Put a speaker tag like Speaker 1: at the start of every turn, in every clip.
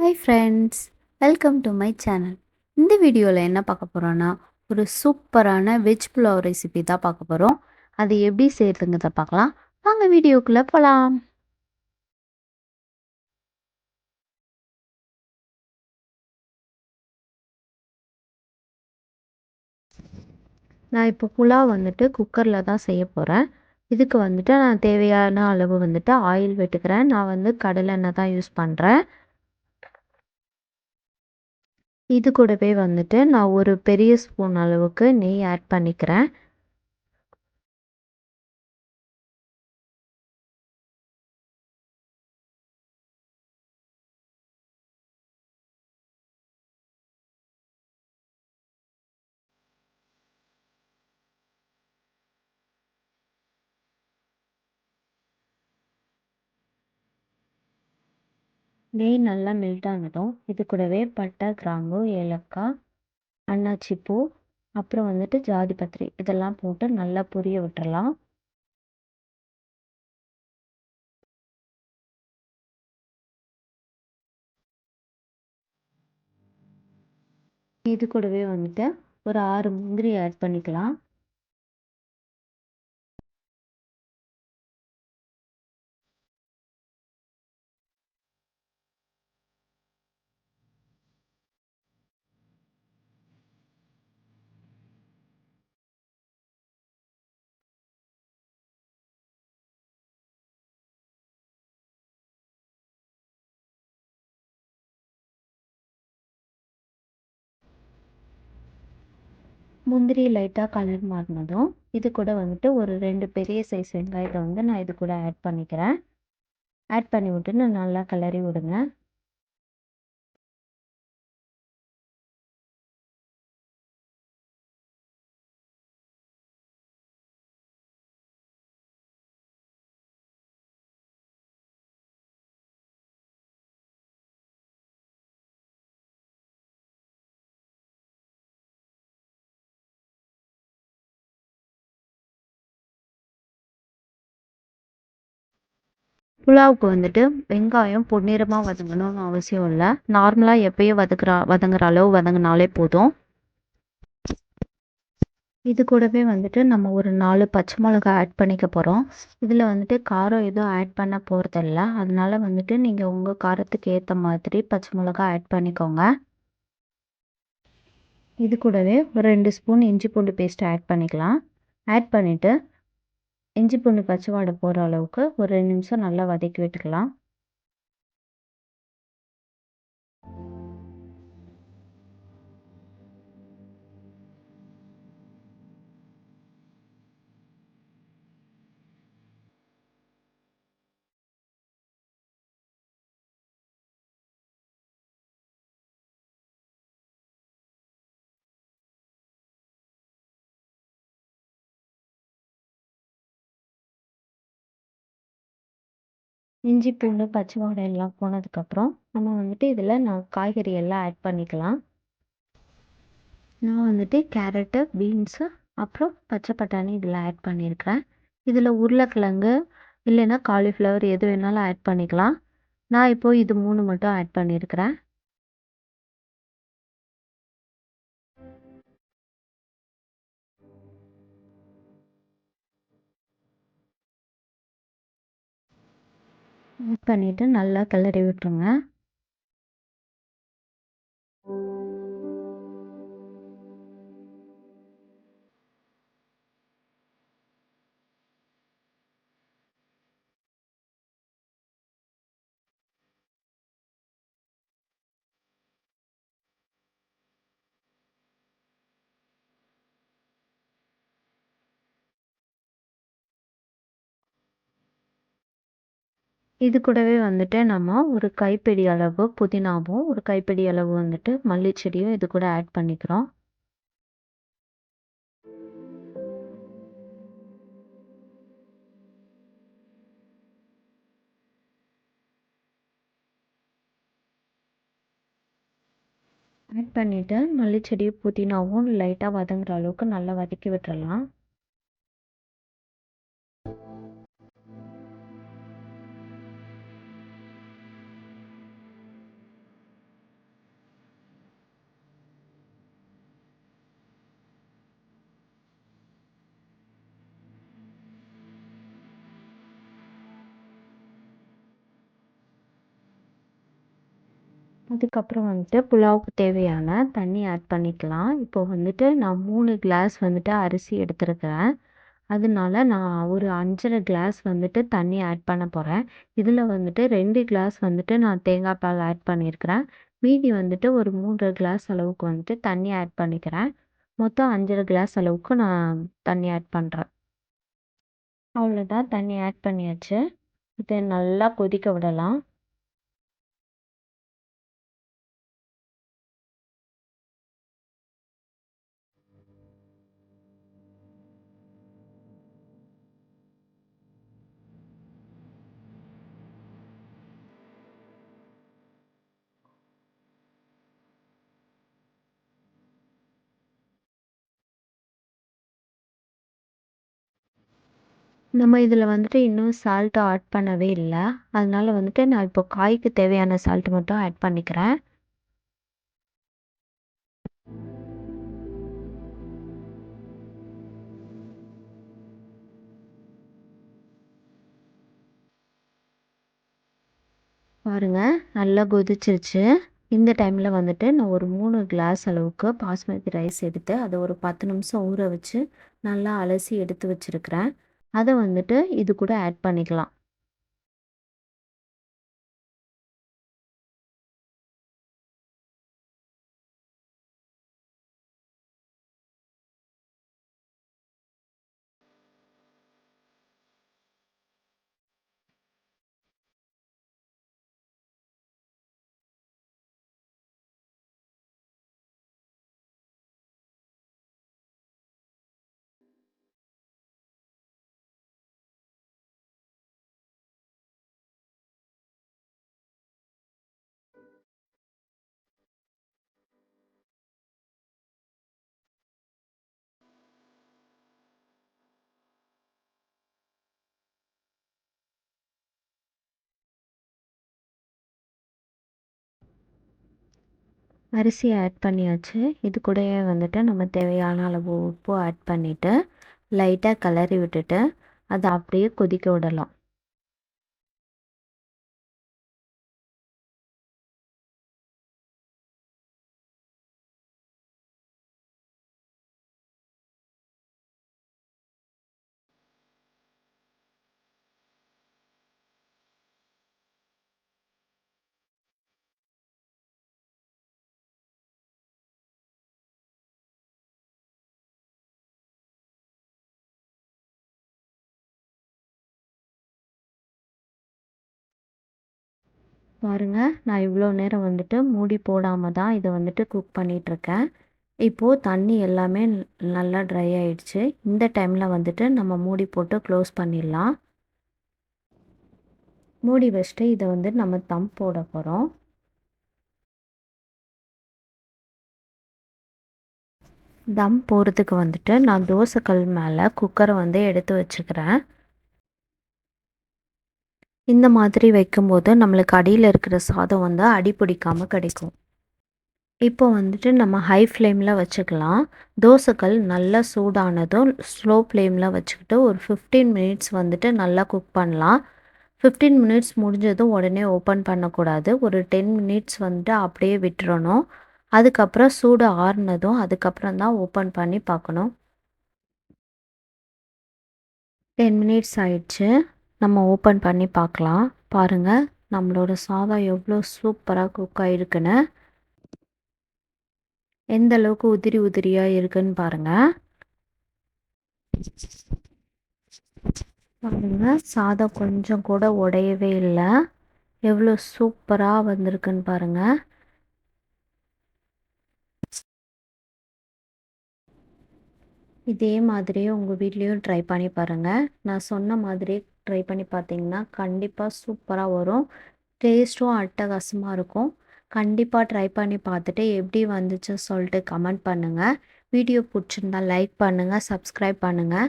Speaker 1: Hi friends welcome to my channel இந்த வீடியோவில் என்ன பார்க்க போகிறோன்னா ஒரு சூப்பரான வெஜ் புலாவ் ரெசிபி தான் பார்க்க போகிறோம் அது எப்படி செய்கிறதுங்கிறத பார்க்கலாம். வாங்க வீடியோக்குள்ளே போகலாம் நான் இப்போ புலாவ் வந்துட்டு குக்கரில் தான் செய்ய போகிறேன் இதுக்கு வந்துட்டு நான் தேவையான அளவு வந்துட்டு ஆயில் வெட்டுக்கிறேன். நான் வந்து கடலெண்ணெய் தான் யூஸ் பண்ணுறேன் இது கூடவே வந்துட்டு நான் ஒரு பெரிய ஸ்பூன் அளவுக்கு நெய் ஆட் பண்ணிக்கிறேன். நெய் நல்லா மெல்ட் ஆனதும் இது கூடவே பட்டை கிராம்பு ஏலக்காய் அன்னாச்சி பூ அப்புறம் வந்துட்டு ஜாதி பத்திரி. இதெல்லாம் போட்டு நல்லா பொரிய விட்டுறலாம். இது கூடவே வந்துட்டு ஒரு ஆறு முந்திரி ஆட் பண்ணிக்கலாம். முந்திரி லைட்டாக கலர் மாறினதும் இது கூட வந்துட்டு ஒரு ரெண்டு பெரிய சைஸ் வெங்காயத்தை வந்து நான் இது கூட ஆட் பண்ணிக்கிறேன். ஆட் பண்ணி விட்டு நான் நல்லா கிளறி விடுங்க. புலாவுக்கு வந்துட்டு வெங்காயம் பொன்னிறமாக வதங்கணும்னு அவசியம் இல்லை. நார்மலாக எப்பயும் வதக்குற வதங்குற அளவு வதங்கினாலே போதும். இது கூடவே வந்துட்டு நம்ம ஒரு நாலு பச்சை மிளகா ஆட் பண்ணிக்க போகிறோம் இதில் வந்துட்டு காரம் எதுவும் ஆட் பண்ண போகிறதில்ல அதனால வந்துட்டு நீங்கள் உங்கள் காரத்துக்கு ஏற்ற மாதிரி பச்சை மிளகா ஆட் பண்ணிக்கோங்க. இது கூடவே ஒரு ரெண்டு ஸ்பூன் இஞ்சி பூண்டு பேஸ்ட் ஆட் பண்ணிக்கலாம். ஆட் பண்ணிவிட்டு இஞ்சி பூண்டு பச்சை வாடை போகிற அளவுக்கு ஒரு ரெண்டு நிமிஷம் நல்லா வதக்கி விட்டுக்கலாம். இஞ்சி பூண்டு பச்சை வாடை எல்லாம் போனதுக்கப்புறம் நம்ம வந்துட்டு இதில் நான் காய்கறி எல்லாம் ஆட் பண்ணிக்கலாம். நான் வந்துட்டு கேரட்டு பீன்ஸு அப்புறம் பச்சை பட்டாணி இதில் ஆட் பண்ணியிருக்கிறேன் இதில் உருளைக்கிழங்கு இல்லைன்னா காலிஃப்ளவர் எது வேணாலும் ஆட் பண்ணிக்கலாம். நான் இப்போது இது மூணு மட்டும் ஆட் பண்ணியிருக்கிறேன் பண்ணிவிட்டு நல்லா கிளறி விட்டுருங்க. இது கூடவே வந்துட்டு நம்ம ஒரு கைப்பிடி அளவு புதினாவும் ஒரு கைப்பிடி அளவு வந்துட்டு மல்லிச்செடியும் இது கூட ஆட் பண்ணிக்கிறோம். ஆட் பண்ணிவிட்டு மல்லிச்செடி புதினாவும் லைட்டாக வதங்குற அளவுக்கு நல்லா வதக்கி விட்டுறலாம். அதுக்கப்புறம் வந்துட்டு புலாவுக்கு தேவையான தண்ணி ஆட் பண்ணிக்கலாம். இப்போ வந்துட்டு நான் மூணு கிளாஸ் வந்துட்டு அரிசி எடுத்துருக்கிறேன். அதனால நான் ஒரு அஞ்சரை கிளாஸ் வந்துட்டு தண்ணி ஆட் பண்ண போகிறேன் இதில் வந்துட்டு ரெண்டு கிளாஸ் வந்துட்டு நான் தேங்காய் பால் ஆட் பண்ணியிருக்கிறேன் மீதி வந்துட்டு ஒரு மூன்றரை கிளாஸ் அளவுக்கு வந்துட்டு தண்ணி ஆட் பண்ணிக்கிறேன். மொத்தம் அஞ்சரை கிளாஸ் அளவுக்கு நான் தண்ணி ஆட் பண்ணுறேன் அவ்வளோதான் தண்ணி ஆட் பண்ணியாச்சு. இதை நல்லா கொதிக்க விடலாம். நம்ம இதில் வந்துட்டு இன்னும் சால்ட்டு ஆட் பண்ணவே இல்லை. அதனால வந்துட்டு நான் இப்போ காய்க்கு தேவையான சால்ட் மட்டும் ஆட் பண்ணிக்கிறேன். பாருங்கள் நல்லா கொதிச்சிருச்சு. இந்த டைமில் வந்துட்டு நான் ஒரு மூணு கிளாஸ் அளவுக்கு பாஸ்மதி ரைஸ் எடுத்து அதை ஒரு பத்து நிமிஷம் ஊற வச்சு நல்லா அலசி எடுத்து வச்சுருக்கிறேன். அதை வந்துட்டு இது கூட ஆட் பண்ணிக்கலாம். அரிசி ஆட் பண்ணியாச்சு. இது கூடயே வந்துட்டு நம்ம தேவையான அளவு உப்பு ஆட் பண்ணிவிட்டு லைட்டாக கிளறி விட்டுட்டு அதை அப்படியே கொதிக்க விடலாம். பாருங்கள் நான் இவ்வளோ நேரம் வந்துட்டு மூடி போடாமல் தான் இதை வந்துட்டு குக் பண்ணிகிட்ருக்கேன் இப்போது தண்ணி எல்லாமே நல்லா ட்ரை ஆயிடுச்சு. இந்த டைமில் வந்துட்டு நம்ம மூடி போட்டு க்ளோஸ் பண்ணிடலாம். மூடி வச்சுட்டு இதை வந்து நம்ம தம் போட போகிறோம் தம் போகிறதுக்கு வந்துட்டு நான் தோசைக்கல் மேலே குக்கரை வந்து எடுத்து வச்சுக்கிறேன். இந்த மாதிரி வைக்கும்போது நம்மளுக்கு அடியில் இருக்கிற சாதம் வந்து அடி பிடிக்காமல் கிடைக்கும். இப்போ வந்துட்டு நம்ம ஹை ஃப்ளேமில் வச்சுக்கலாம். தோசைக்கல் நல்லா சூடானதும் ஸ்லோ ஃப்ளேமில் வச்சுக்கிட்டு ஒரு ஃபிஃப்டீன் மினிட்ஸ் வந்துட்டு நல்லா குக் பண்ணலாம். ஃபிஃப்டீன் மினிட்ஸ் முடிஞ்சதும் உடனே ஓப்பன் பண்ணக்கூடாது. ஒரு டென் மினிட்ஸ் வந்துட்டு அப்படியே விட்டுறணும். அதுக்கப்புறம் சூடு ஆறுனதும் அதுக்கப்புறம் தான் ஓப்பன் பண்ணி பார்க்கணும். டென் மினிட்ஸ் ஆயிடுச்சு. நம்ம ஓப்பன் பண்ணி பார்க்கலாம். பாருங்கள் நம்மளோட சாதம் எவ்வளோ சூப்பராக குக் ஆகிருக்குன்னு எந்த அளவுக்கு உதிரி உதிரியாக இருக்குன்னு பாருங்கள் பாருங்கள் சாதம் கொஞ்சம் கூட உடையவே இல்லை. எவ்வளோ சூப்பராக வந்திருக்குன்னு பாருங்கள் இதே மாதிரியே உங்கள் வீட்லேயும் ட்ரை பண்ணி பாருங்கள் நான் சொன்ன மாதிரி ட்ரை பண்ணி பார்த்தீங்கன்னா கண்டிப்பாக சூப்பராக வரும். டேஸ்ட்டும் அட்டகாசமாக இருக்கும். கண்டிப்பாக ட்ரை பண்ணி பார்த்துட்டு எப்படி வந்துச்சு சொல்லிட்டு கமெண்ட் பண்ணுங்கள் வீடியோ பிடிச்சிருந்தா லைக் பண்ணுங்கள் சப்ஸ்கிரைப் பண்ணுங்கள்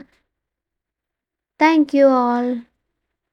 Speaker 1: தேங்க்யூ ஆல்